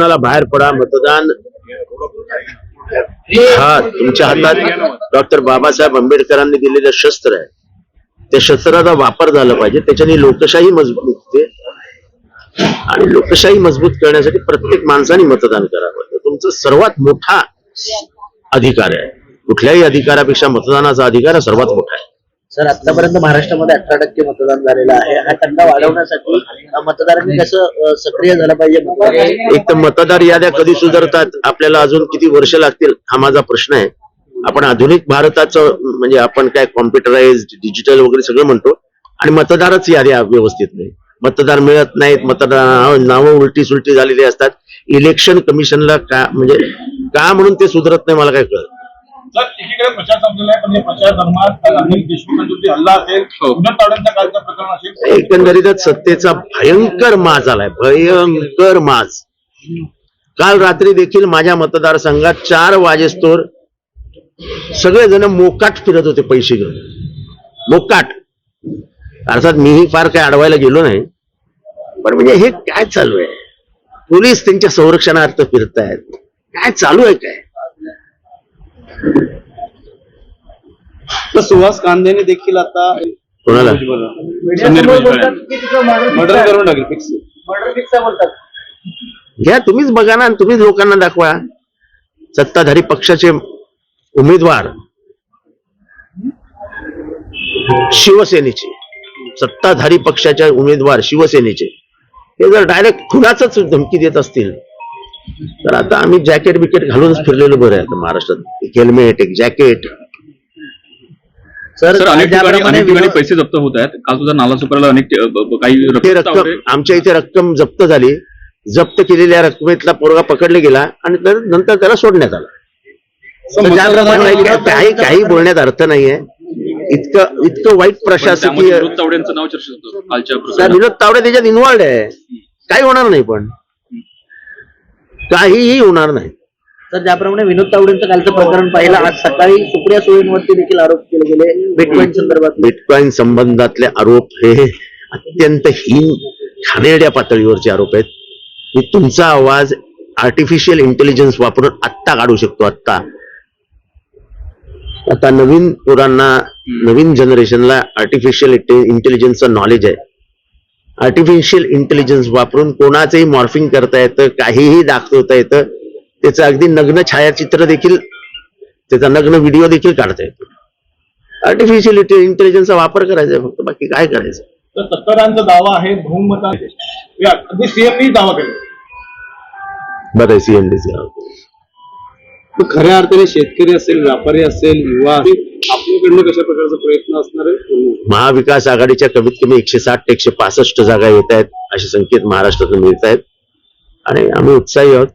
मतदानाला बाहेर पडा मतदान. हा तुमच्या हातात डॉक्टर बाबासाहेब आंबेडकरांनी दिलेलं शस्त्र आहे. त्या शस्त्राचा वापर झाला पाहिजे. त्याच्याने लोकशाही मजबूत होते. आणि लोकशाही मजबूत करण्यासाठी प्रत्येक माणसाने मतदान करावं तो तुमचा सर्वात मोठा अधिकार आहे. कुठल्याही अधिकारापेक्षा मतदानाचा अधिकार हा सर्वात मोठा आहे. सर आतापर्यंत महाराष्ट्रामध्ये अठरा टक्के मतदान झालेलं आहे. हा टक्का वाढवण्यासाठी मतदारांनी कसं सक्रिय झालं पाहिजे एक तर मतदार याद्या कधी सुधारतात? आपल्याला अजून किती वर्ष लागतील? हा माझा प्रश्न आहे. आपण आधुनिक भारताचं म्हणजे आपण काय कॉम्प्युटराइज डिजिटल वगैरे सगळं म्हणतो आणि मतदारच याद्या व्यवस्थित नाही. मतदार मिळत नाहीत मतदार नावं उलटी सुलटी झालेली असतात. इलेक्शन कमिशनला का म्हणजे का म्हणून ते सुधारत नाही मला काय कळत? जर एकीकडे प्रचार संपलेला आहे म्हणजे प्रचार दरम्यान काल अनिल देशमुखांवरती हल्ला असेल उद्धव तावडेंच्या कालचं प्रकरण असेल. एकंदरीतच सत्तेचा भयंकर माज आलाय भयंकर माज. काल रात्री देखील माझ्या मतदारसंघात चार वाजेस्तोर सगळेजण मोकाट फिरत होते पैसे घेऊन. मोकाट. अर्थात मीही फार काय अडवायला गेलो नाही पण म्हणजे हे काय चालू आहे? पोलीस त्यांच्या संरक्षणार्थ फिरतायत. काय चालू आहे काय? तर सुहास कांदेने देखील आता कोणाला? मर्डर करून टाकेल फिक्स घ्या तुम्हीच बघा ना आणि तुम्हीच लोकांना दाखवा. सत्ताधारी पक्षाचे उमेदवार शिवसेनेचे. सत्ताधारी पक्षाचे उमेदवार शिवसेनेचे. हे जर डायरेक्ट खुनाच धमकी देत असतील तर आता आम्ही जॅकेट बिकेट घालूनच फिरलेलो बरं आहे आता महाराष्ट्रात. एक हेल्मेट एक जॅकेट सर अनेक ठिकाणी ज्याप्रमाणे अनेक ठिकाणी विरोध- पैसे जप्त होत आहेत. काल सुद्धा नाला सुपराला अनेक काही रक्कम आमच्या इथे रक्कम जप्त झाली. जप्त केलेल्या रकमेतला पोरगा पकडला गेला आणि तर नंतर त्याला सोडण्यात आला. काही- काही बोलण्यात अर्थ नाहीये. इतकं इतकं वाईट प्रशासकीय विनोद तावडेंचं नाव चर्चेत होतं कालच्या त्या प्रकरणात विनोद तावडे त्याच्यात इन्वॉल्ड आहे. काही होणार नाही पण. काहीही होणार नाही. तर ज्याप्रमाणे विनोद तावडेंचं कालचं प्रकरण पाहिलं आज सकाळी सुप्रिया सुळेंवरती देखील आरोप केले गेले. बिटकॉईन संदर्भात. बिटकॉईन संबंधातले आरोप हे अत्यंत हीन घाणेरड्या पातळीवरचे आरोप आहेत. मी तुमचा आवाज आर्टिफिशियल इंटेलिजन्स वापरून आत्ता काढू शकतो आत्ता. आता नवीन पोरांना नवीन जनरेशनला आर्टिफिशियल इंटेलिजन्सचं नॉलेज आहे. आर्टिफिशियल इंटेलिजन्स वापरून कोणाचंही मॉर्फिंग करता येतं काहीही दाखवता येतं त्याचं अगदी नग्न छायाचित्र देखील त्याचा नग्न व्हिडिओ देखील काढता येतो. आर्टिफिशियल इंटेलिजन्सचा वापर करायचा आहे फक्त बाकी काय करायचं? तर सत्तारांचा दावा आहे बहुमता अगदी सीएमनी दावा केला. बरं खऱ्या अर्थाने शेतकरी असेल व्यापारी असेल युवा असेल आपल्याकडनं कशा प्रकारचा प्रयत्न असणार आहे महाविकास आघाडीच्या कमीत कमी एकशे साठ ते एकशे पासष्ट जागा येत आहेत असे संकेत महाराष्ट्रातून मिळत आहेत. आणि आम्ही उत्साही आहोत.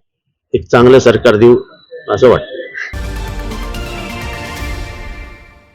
एक चांगलं सरकार देऊ असं वाटतं.